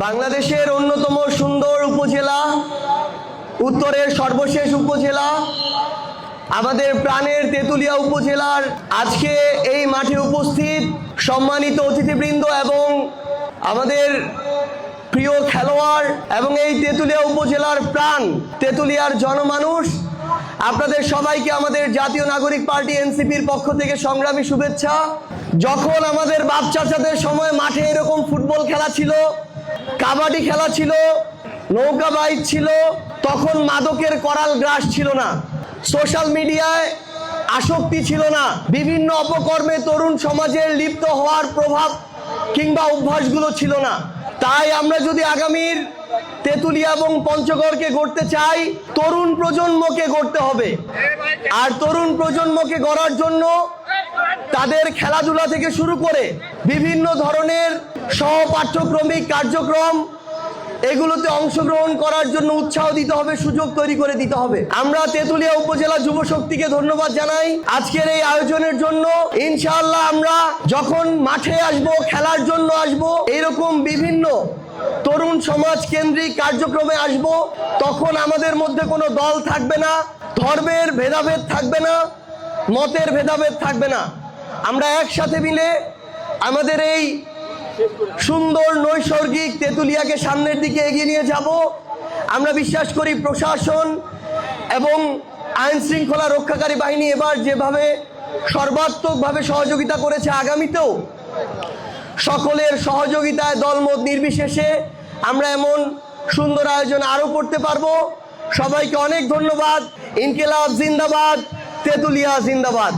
বাংলাদেশের অন্যতম সুন্দর উপজেলা, উত্তরের সর্বশেষ উপজেলা, আমাদের প্রাণের তেঁতুলিয়া উপজেলার আজকে এই মাঠে উপস্থিত সম্মানিত অতিথিবৃন্দ এবং আমাদের প্রিয় খেলোয়াড় এবং এই তেঁতুলিয়া উপজেলার প্রাণ, তেঁতুলিয়ার জনমানুষ, আপনাদের সবাইকে আমাদের জাতীয় নাগরিক পার্টি এনসিপির পক্ষ থেকে সংগ্রামী শুভেচ্ছা। যখন আমাদের বাপ চাচাদের সময় মাঠে এরকম ফুটবল খেলা ছিল কাবাডি খেলা ছিল, নৌকা বাইক ছিল, তখন মাদকের করাল গ্রাস ছিল না। সোশ্যাল মিডিয়ায় আসক্তি ছিল না। বিভিন্ন অপকর্মে তরুণ সমাজের লিপ্ত হওয়ার প্রভাব কিংবা অভ্যাসগুলো ছিল না। তাই আমরা যদি আগামীর তেঁতুলিয়া এবং পঞ্চগড়কে গড়তে চাই, তরুণ প্রজন্মকে গড়তে হবে। আর তরুণ প্রজন্মকে গড়ার জন্য তাদের খেলাধুলা থেকে শুরু করে বিভিন্ন ধরনের সহপাঠ্যক্রমিক কার্যক্রম, এগুলোতে অংশগ্রহণ করার জন্য উৎসাহ দিতে হবে, সুযোগ তৈরি করে দিতে হবে। আমরা তেঁতুলিয়া উপজেলা যুব শক্তিকে ধন্যবাদ জানাই আজকের এই আয়োজনের জন্য। ইনশাআল্লাহ আমরা যখন মাঠে আসব, খেলার জন্য আসব, এরকম বিভিন্ন তরুণ সমাজ কেন্দ্রিক কার্যক্রমে আসব, তখন আমাদের মধ্যে কোনো দল থাকবে না, ধর্মের ভেদাভেদ থাকবে না, মতের ভেদাভেদ থাকবে না। একসাথে মিলে আমাদের এই সুন্দর নৈসর্গিক তেঁতুলিয়াকে সামনের দিকে এগিয়ে নিয়ে যাব। আমরা বিশ্বাস করি প্রশাসন এবং আইন শৃঙ্খলা রক্ষাকারী বাহিনী এবার যেভাবে সর্বাত্মকভাবে সহযোগিতা করেছে আগামীতেও, সকলের সহযোগিতায় দলমত নির্বিশেষে আমরা এমন সুন্দর আয়োজন আরও করতে পারব। সবাইকে অনেক ধন্যবাদ। ইনকিলাব জিন্দাবাদ, তেঁতুলিয়া জিন্দাবাদ।